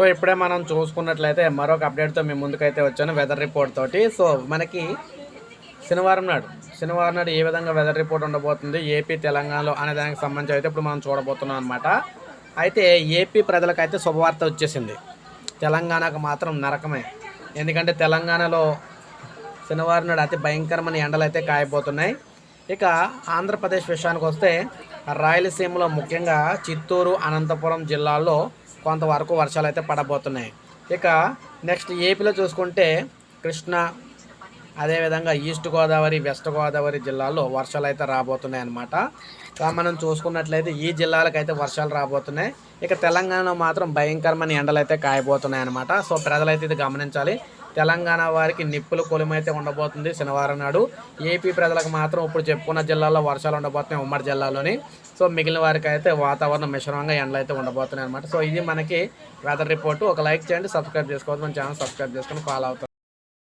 So ఇప్పుడే మనం చూసుకున్నట్లయితే మరొక అప్డేట్తో మేము ముందుకైతే వచ్చాను వెదర్ రిపోర్ట్ తోటి. సో మనకి శనివారం నాడు శనివారం నాడు ఏ విధంగా వెదర్ రిపోర్ట్ ఉండబోతుంది ఏపీ తెలంగాణలో అనే దానికి సంబంధించి అయితే ఇప్పుడు మనం చూడబోతున్నాం అనమాట అయితే ఏపీ ప్రజలకైతే శుభవార్త వచ్చేసింది. తెలంగాణకు మాత్రం నరకమే. ఎందుకంటే తెలంగాణలో శనివారం నాడు అతి భయంకరమైన ఎండలు అయితే కాయబోతున్నాయి. ఇక ఆంధ్రప్రదేశ్ విషయానికి వస్తే రాయలసీమలో ముఖ్యంగా చిత్తూరు అనంతపురం జిల్లాల్లో కొంతవరకు వర్షాలు అయితే పడబోతున్నాయి. ఇక నెక్స్ట్ ఏపీలో చూసుకుంటే కృష్ణా అదేవిధంగా ఈస్ట్ గోదావరి వెస్ట్ గోదావరి జిల్లాల్లో వర్షాలు అయితే రాబోతున్నాయి అనమాట మనం చూసుకున్నట్లయితే ఈ జిల్లాలకైతే వర్షాలు రాబోతున్నాయి. ఇక తెలంగాణలో మాత్రం భయంకరమైన ఎండలు అయితే కాయబోతున్నాయి అనమాట సో ప్రజలైతే ఇది గమనించాలి. తెలంగాణ వారికి నిప్పులు కొలిమైతే ఉండబోతుంది శనివారం నాడు. ఏపీ ప్రజలకు మాత్రం ఇప్పుడు చెప్పుకున్న జిల్లాల్లో వర్షాలు ఉండబోతున్నాయి ఉమ్మడి జిల్లాలోని. సో మిగిలిన వారికి అయితే వాతావరణం మిశ్రమంగా ఎండలు అయితే ఉండబోతున్నాయి అనమాట సో ఇది మనకి వెదర్ రిపోర్ట్ ఒక లైక్ చేయండి సబ్స్క్రైబ్ చేసుకోవద్దు. మన ఛానల్ సబ్స్క్రైబ్ చేసుకొని ఫాలో అవుతాం